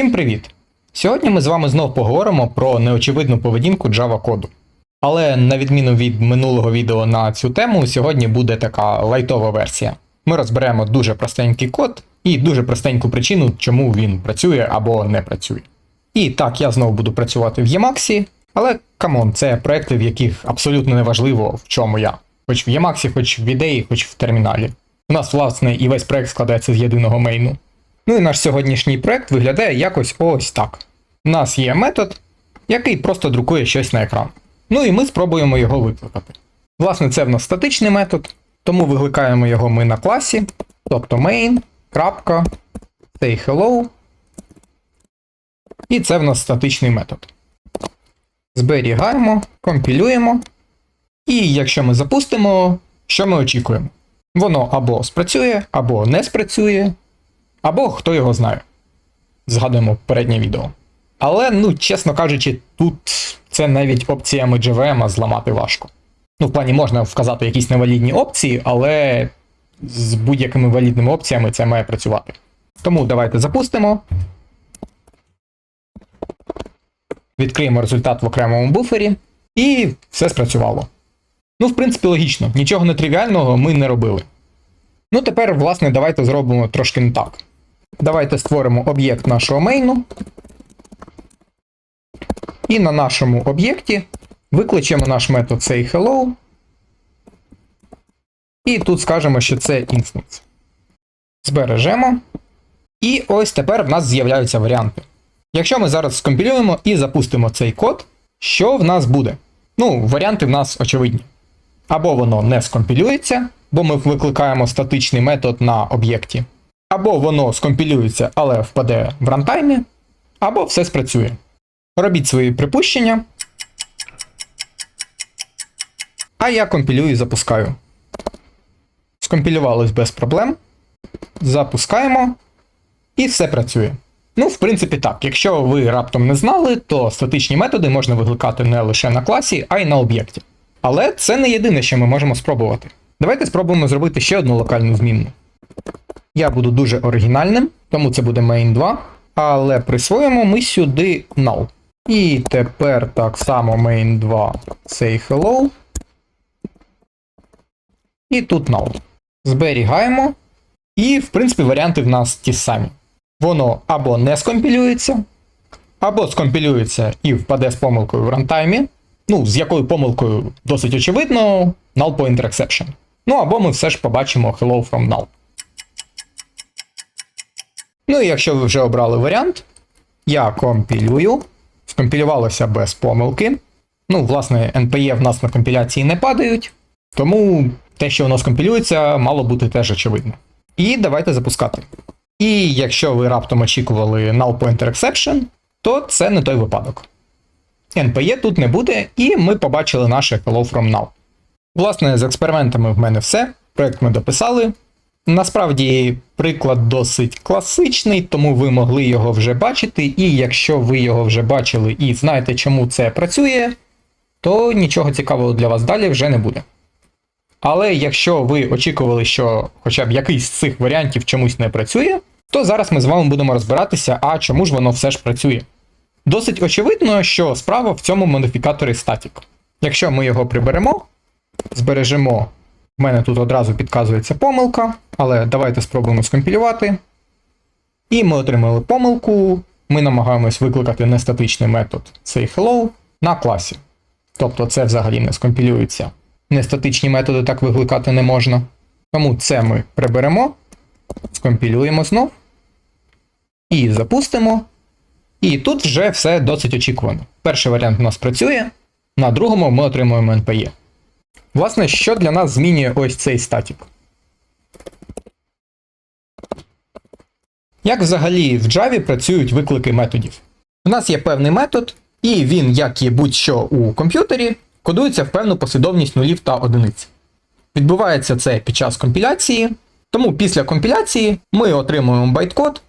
Всім привіт! Сьогодні ми з вами знов поговоримо про неочевидну поведінку Java коду. Але на відміну від минулого відео на цю тему, сьогодні буде така лайтова версія. Ми розберемо дуже простенький код і дуже простеньку причину, чому він працює або не працює. І так, я знову буду працювати в Emacs, але камон, це проекти, в яких абсолютно не важливо, в чому я. Хоч в Emacs, хоч в ідеї, хоч в терміналі. У нас, власне, і весь проект складається з єдиного мейну. Ну і наш сьогоднішній проект виглядає якось ось так. У нас є метод, який просто друкує щось на екран. Ну і ми спробуємо його викликати. Власне, це в нас статичний метод, тому викликаємо його ми на класі, тобто main, крапка, say hello. І це в нас статичний метод. Зберігаємо, компілюємо. І якщо ми запустимо, що ми очікуємо? Воно або спрацює, або не спрацює, або хто його знає. Згадуємо переднє відео. Але, ну, чесно кажучи, тут це навіть опціями JVM зламати важко. Ну, в плані можна вказати якісь невалідні опції, але з будь-якими валідними опціями це має працювати. Тому давайте запустимо. Відкриємо результат в окремому буфері, і все спрацювало. Ну, в принципі, логічно, нічого нетривіального ми не робили. Ну, тепер, власне, давайте зробимо трошки не так. Давайте створимо об'єкт нашого мейну. І на нашому об'єкті викличемо наш метод sayHello. І тут скажемо, що це інстанс. Збережемо. І ось тепер в нас з'являються варіанти. Якщо ми зараз скомпілюємо і запустимо цей код, що в нас буде? Ну, варіанти в нас очевидні. Або воно не скомпілюється, бо ми викликаємо статичний метод на об'єкті. Або воно скомпілюється, але впаде в рантаймі, або все спрацює. Робіть свої припущення. А я компілюю і запускаю. Скомпілювалось без проблем. Запускаємо. І все працює. Ну, в принципі, так. Якщо ви раптом не знали, то статичні методи можна викликати не лише на класі, а й на об'єкті. Але це не єдине, що ми можемо спробувати. Давайте спробуємо зробити ще одну локальну змінну. Я буду дуже оригінальним, тому це буде main 2. Але присвоїмо ми сюди null. І тепер так само main 2 say hello. І тут null. Зберігаємо. І, в принципі, варіанти в нас ті самі. Воно або не скомпілюється, або скомпілюється і впаде з помилкою в рантаймі. Ну, з якою помилкою досить очевидно, null pointer exception. Ну або ми все ж побачимо hello from null. Ну і якщо ви вже обрали варіант, я компілюю. Скомпілювалося без помилки. Ну, власне, NPE в нас на компіляції не падають, тому те, що воно скомпілюється, мало бути теж очевидно. І давайте запускати. І якщо ви раптом очікували null pointer exception, то це не той випадок. NPE тут не буде, і ми побачили наше hello from null. Власне, з експериментами в мене все. Проект ми дописали. Насправді, приклад досить класичний, тому ви могли його вже бачити, і якщо ви його вже бачили і знаєте, чому це працює, то нічого цікавого для вас далі вже не буде. Але якщо ви очікували, що хоча б якийсь з цих варіантів чомусь не працює, то зараз ми з вами будемо розбиратися, а чому ж воно все ж працює. Досить очевидно, що справа в цьому модифікаторі static. Якщо ми його приберемо, збережемо, в мене тут одразу підказується помилка, але давайте спробуємо скомпілювати. І ми отримали помилку. Ми намагаємось викликати нестатичний метод sayHello на класі. Тобто це взагалі не скомпілюється. Нестатичні методи так викликати не можна. Тому це ми приберемо, скомпілюємо знов. І запустимо. І тут вже все досить очікувано. Перший варіант у нас працює, на другому ми отримуємо NPE. Власне, що для нас змінює ось цей статік? Як взагалі в Java працюють виклики методів? У нас є певний метод, і він, як і будь-що у комп'ютері, кодується в певну послідовність нулів та одиниць. Відбувається це під час компіляції, тому після компіляції ми отримуємо байткод,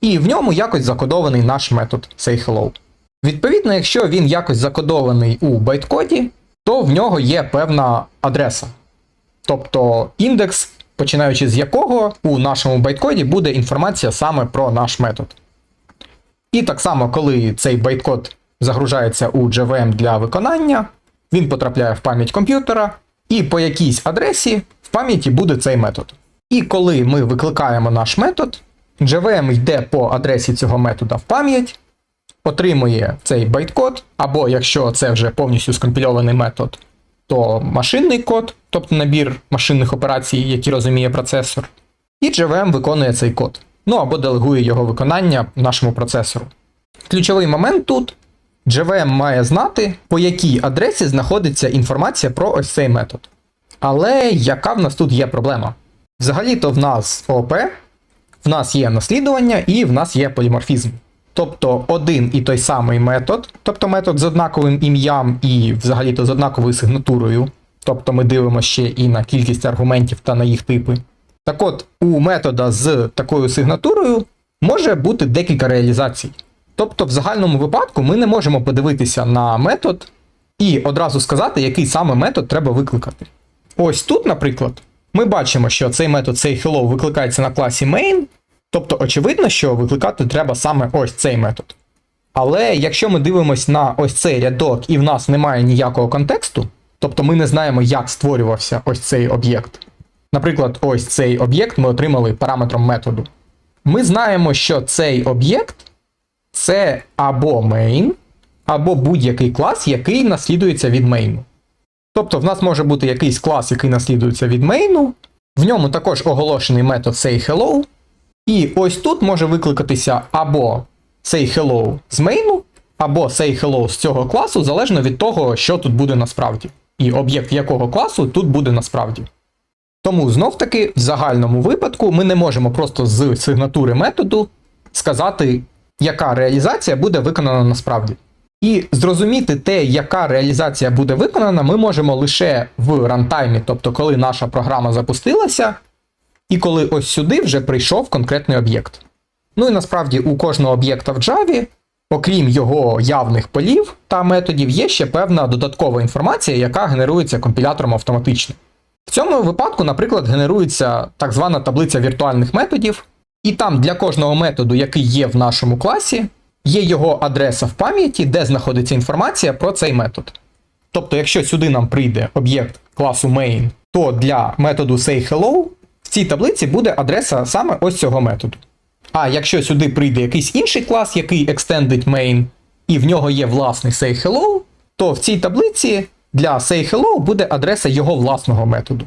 і в ньому якось закодований наш метод sayHello. Відповідно, якщо він якось закодований у байткоді, то в нього є певна адреса. Тобто індекс, починаючи з якого у нашому байткоді буде інформація саме про наш метод. І так само, коли цей байткод загружається у JVM для виконання, він потрапляє в пам'ять комп'ютера, і по якійсь адресі в пам'яті буде цей метод. І коли ми викликаємо наш метод, JVM йде по адресі цього метода в пам'ять, отримує цей байткод, або якщо це вже повністю скомпільований метод, то машинний код, тобто набір машинних операцій, які розуміє процесор, і JVM виконує цей код. Ну або делегує його виконання нашому процесору. Ключовий момент тут JVM має знати, по якій адресі знаходиться інформація про ось цей метод. Але яка в нас тут є проблема? Взагалі-то в нас ООП, в нас є наслідування і в нас є поліморфізм. Тобто один і той самий метод, тобто метод з однаковим ім'ям і взагалі-то з однаковою сигнатурою. Тобто ми дивимося ще і на кількість аргументів та на їх типи. Так от, у метода з такою сигнатурою може бути декілька реалізацій. Тобто, в загальному випадку ми не можемо подивитися на метод і одразу сказати, який саме метод треба викликати. Ось тут, наприклад, ми бачимо, що цей метод sayHello викликається на класі main, тобто очевидно, що викликати треба саме ось цей метод. Але якщо ми дивимося на ось цей рядок і в нас немає ніякого контексту, тобто ми не знаємо, як створювався ось цей об'єкт. Наприклад, ось цей об'єкт ми отримали параметром методу. Ми знаємо, що цей об'єкт це або main, або будь-який клас, який наслідується від мейну. Тобто в нас може бути якийсь клас, який наслідується від мейну, в ньому також оголошений метод sayHello, і ось тут може викликатися або sayHello з мейну, або sayHello з цього класу, залежно від того, що тут буде насправді. І об'єкт якого класу тут буде насправді. Тому знов таки, в загальному випадку, ми не можемо просто з сигнатури методу сказати, яка реалізація буде виконана насправді. І зрозуміти те, яка реалізація буде виконана, ми можемо лише в рантаймі, тобто коли наша програма запустилася, і коли ось сюди вже прийшов конкретний об'єкт. Ну і насправді у кожного об'єкта в Java, окрім його явних полів та методів, є ще певна додаткова інформація, яка генерується компілятором автоматично. В цьому випадку, наприклад, генерується так звана таблиця віртуальних методів, і там для кожного методу, який є в нашому класі, є його адреса в пам'яті, де знаходиться інформація про цей метод. Тобто, якщо сюди нам прийде об'єкт класу main, то для методу sayHello в цій таблиці буде адреса саме ось цього методу. А якщо сюди прийде якийсь інший клас, який extended main, і в нього є власний sayHello, то в цій таблиці для sayHello буде адреса його власного методу.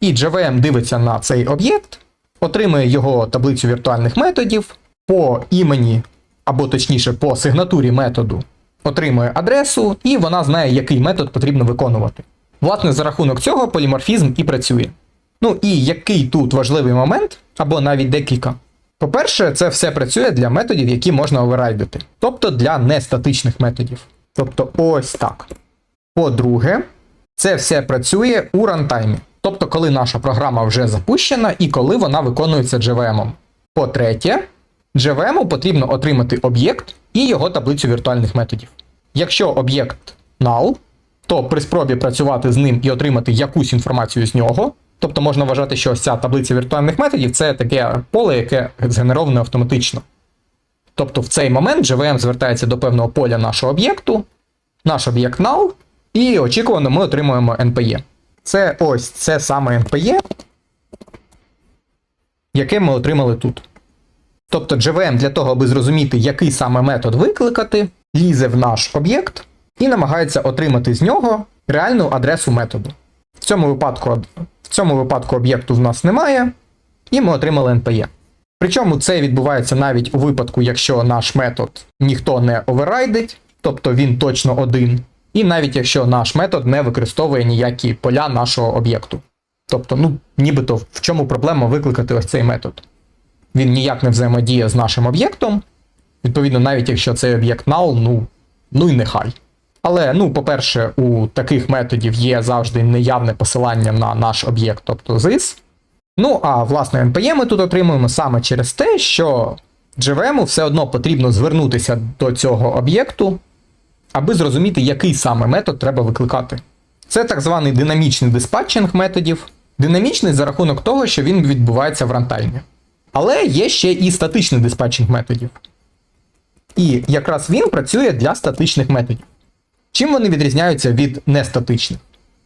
І JVM дивиться на цей об'єкт, отримує його таблицю віртуальних методів по імені, або точніше по сигнатурі методу, отримує адресу, і вона знає, який метод потрібно виконувати. Власне, за рахунок цього поліморфізм і працює. Ну і який тут важливий момент, або навіть декілька. По-перше, це все працює для методів, які можна оверрайдити, тобто для нестатичних методів. Тобто ось так. По-друге, це все працює у рантаймі, тобто коли наша програма вже запущена і коли вона виконується JVM. По-третє, JVM потрібно отримати об'єкт і його таблицю віртуальних методів. Якщо об'єкт null, то при спробі працювати з ним і отримати якусь інформацію з нього, тобто можна вважати, що ось ця таблиця віртуальних методів це таке поле, яке згенероване автоматично. Тобто в цей момент JVM звертається до певного поля нашого об'єкту, наш об'єкт null, і очікувано ми отримуємо NPE. Це ось це саме NPE, яке ми отримали тут. Тобто JVM для того, аби зрозуміти, який саме метод викликати, лізе в наш об'єкт і намагається отримати з нього реальну адресу методу. В цьому випадку, в цьому випадку об'єкту в нас немає, і ми отримали NPE. Причому це відбувається навіть у випадку, якщо наш метод ніхто не оверрайдить, тобто він точно один, і навіть якщо наш метод не використовує ніякі поля нашого об'єкту. Тобто, ну, нібито в чому проблема викликати ось цей метод? Він ніяк не взаємодіє з нашим об'єктом. Відповідно, навіть якщо цей об'єкт null, ну, ну і нехай. Але, ну, по-перше, у таких методів є завжди неявне посилання на наш об'єкт, тобто this. Ну, а власне NPE ми тут отримуємо саме через те, що JVM все одно потрібно звернутися до цього об'єкту, аби зрозуміти, який саме метод треба викликати. Це так званий динамічний диспатчинг методів, динамічний за рахунок того, що він відбувається в рантаймі. Але є ще і статичний диспатчинг методів. І якраз він працює для статичних методів. Чим вони відрізняються від нестатичних?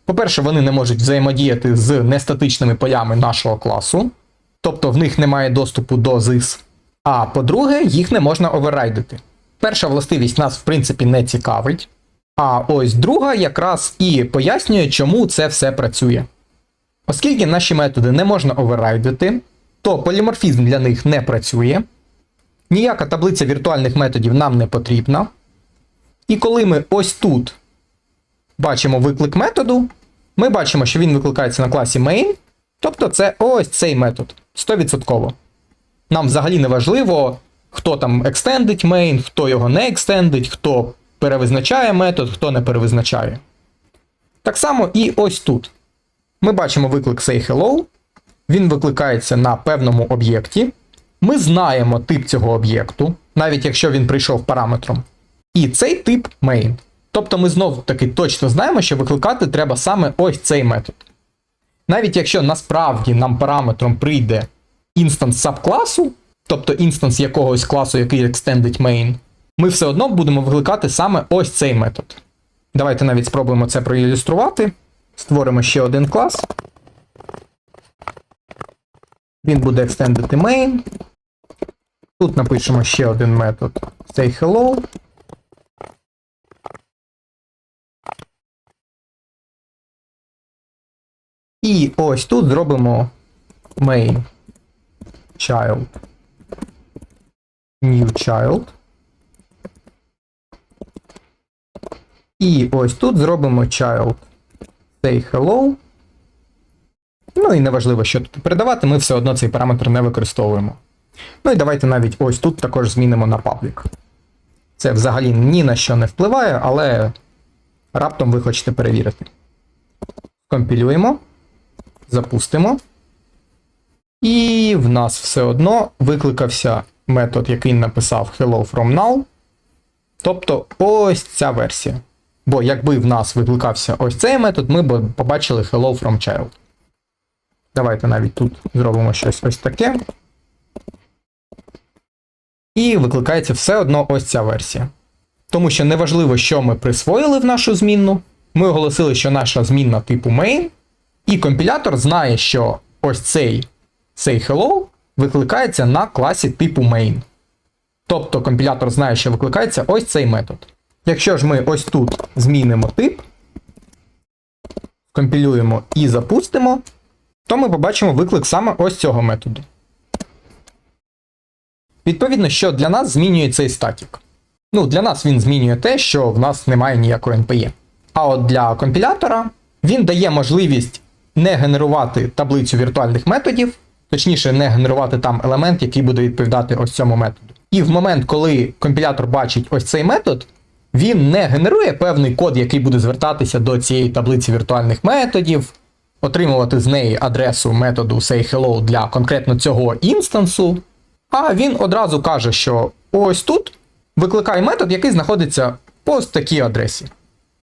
По-перше, вони не можуть взаємодіяти з нестатичними полями нашого класу, тобто в них немає доступу до ZIS. А по-друге, їх не можна оверрайдити. Перша властивість нас, в принципі, не цікавить. А ось друга якраз і пояснює, чому це все працює. Оскільки наші методи не можна оверрайдити, то поліморфізм для них не працює. Ніяка таблиця віртуальних методів нам не потрібна. І коли ми ось тут бачимо виклик методу, ми бачимо, що він викликається на класі main, тобто це ось цей метод 100%. Нам взагалі не важливо, хто там екстендить main, хто його не екстендить, хто перевизначає метод, хто не перевизначає. Так само і ось тут. Ми бачимо виклик SayHello, він викликається на певному об'єкті. Ми знаємо тип цього об'єкту, навіть якщо він прийшов параметром. І цей тип main. Тобто ми знов таки точно знаємо, що викликати треба саме ось цей метод. Навіть якщо насправді нам параметром прийде інстанс сабкласу, тобто інстанс якогось класу, який екстендить main, ми все одно будемо викликати саме ось цей метод. Давайте навіть спробуємо це проілюструвати. Створимо ще один клас. Він буде екстендити main. Тут напишемо ще один метод sayHello. І ось тут зробимо main child. New child. І ось тут зробимо child say hello. Ну і неважливо, що тут передавати, ми все одно цей параметр не використовуємо. Ну і давайте навіть ось тут також змінимо на public. Це взагалі ні на що не впливає, але раптом ви хочете перевірити. Компілюємо, запустимо. І в нас все одно викликався метод, який написав hello from null. Тобто ось ця версія. Бо якби в нас викликався ось цей метод, ми б побачили hello from child. Давайте навіть тут зробимо щось ось таке. І викликається все одно ось ця версія. Тому що неважливо, що ми присвоїли в нашу змінну, ми оголосили, що наша змінна типу main, і компілятор знає, що ось цей цей hello викликається на класі типу main. Тобто компілятор знає, що викликається ось цей метод. Якщо ж ми ось тут змінимо тип, компілюємо і запустимо, то ми побачимо виклик саме ось цього методу. Відповідно, що для нас змінює цей статік. Ну, для нас він змінює те, що в нас немає ніякої NPE. А от для компілятора він дає можливість не генерувати таблицю віртуальних методів, точніше, не генерувати там елемент, який буде відповідати ось цьому методу. І в момент, коли компілятор бачить ось цей метод, він не генерує певний код, який буде звертатися до цієї таблиці віртуальних методів, отримувати з неї адресу методу sayHello для конкретно цього інстансу. А він одразу каже, що ось тут викликає метод, який знаходиться по такій адресі.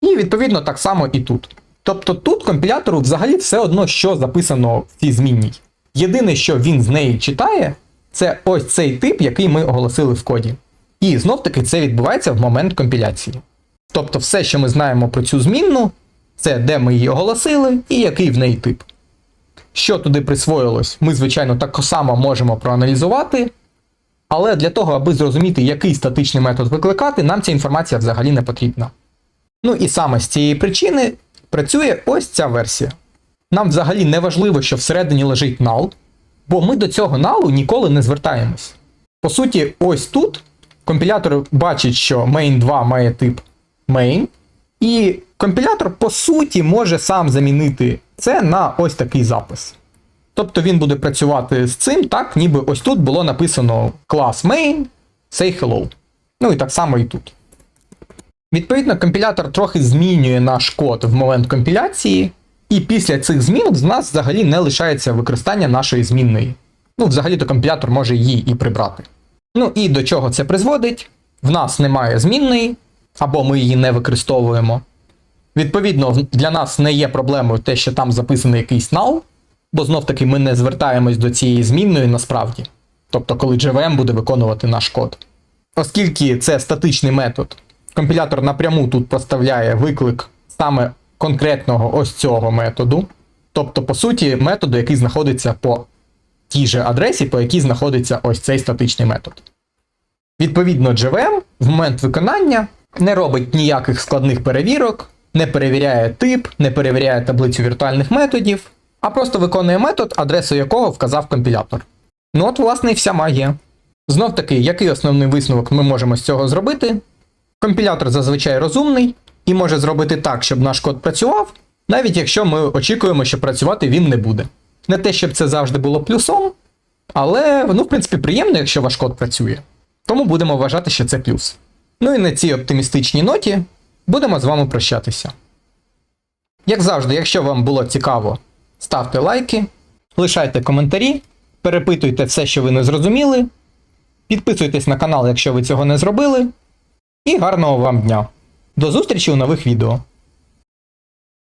І відповідно так само і тут. Тобто тут компілятору взагалі все одно, що записано в цій змінній. Єдине, що він з неї читає, це ось цей тип, який ми оголосили в коді. І знов таки це відбувається в момент компіляції. Тобто все, що ми знаємо про цю змінну, це де ми її оголосили і який в неї тип. Що туди присвоїлось, ми, звичайно, так само можемо проаналізувати. Але для того, аби зрозуміти, який статичний метод викликати, нам ця інформація взагалі не потрібна. Ну і саме з цієї причини працює ось ця версія. Нам взагалі не важливо, що всередині лежить null, бо ми до цього налу ніколи не звертаємось. По суті, ось тут компілятор бачить, що main 2 має тип main, і компілятор, по суті, може сам замінити це на ось такий запис. Тобто він буде працювати з цим, так, ніби ось тут було написано клас main, say hello. Ну і так само і тут. Відповідно, компілятор трохи змінює наш код в момент компіляції, і після цих змін в нас взагалі не лишається використання нашої змінної. Ну, взагалі-то компілятор може її і прибрати. Ну і до чого це призводить? В нас немає змінної, або ми її не використовуємо. Відповідно, для нас не є проблемою те, що там записаний якийсь null, бо знов таки ми не звертаємось до цієї змінної насправді. Тобто, коли JVM буде виконувати наш код. оскільки це статичний метод, компілятор напряму тут проставляє виклик саме конкретного ось цього методу. Тобто, по суті, методу, який знаходиться по тій же адресі, по якій знаходиться ось цей статичний метод. Відповідно, JVM в момент виконання не робить ніяких складних перевірок, не перевіряє тип, не перевіряє таблицю віртуальних методів, а просто виконує метод, адресу якого вказав компілятор. Ну от, власне, і вся магія. Знов таки, який основний висновок ми можемо з цього зробити? Компілятор зазвичай розумний і може зробити так, щоб наш код працював, навіть якщо ми очікуємо, що працювати він не буде. Не те, щоб це завжди було плюсом, але ну, в принципі, приємно, якщо ваш код працює. Тому будемо вважати, що це плюс. Ну і на цій оптимістичній ноті будемо з вами прощатися. Як завжди, якщо вам було цікаво, ставте лайки, лишайте коментарі, перепитуйте все, що ви не зрозуміли, підписуйтесь на канал, якщо ви цього не зробили. І гарного вам дня! До зустрічі у нових відео!